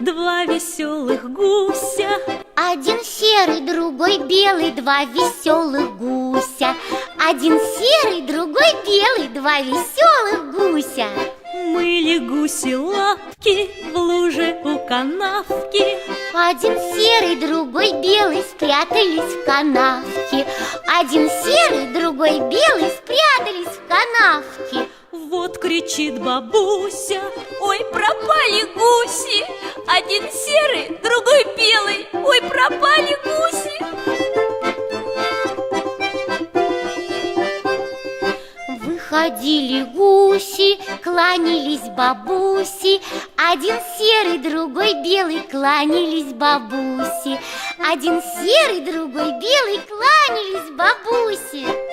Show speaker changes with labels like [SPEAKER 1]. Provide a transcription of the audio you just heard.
[SPEAKER 1] два веселых гуся.
[SPEAKER 2] Один серый, другой белый, два веселых гуся. Один серый, другой белый, два веселых гуся.
[SPEAKER 1] Мыли гуси лапки в луже у канавки.
[SPEAKER 2] Один серый, другой белый спрятались в канавке. Один серый, другой белый спрятались.
[SPEAKER 1] Вот кричит бабуся, ой, пропали гуси! Один серый, другой белый, ой, пропали гуси!
[SPEAKER 2] Выходили гуси, кланялись бабуси Один серый, другой белый, кланялись бабуси. Один серый, другой белый, кланялись бабуси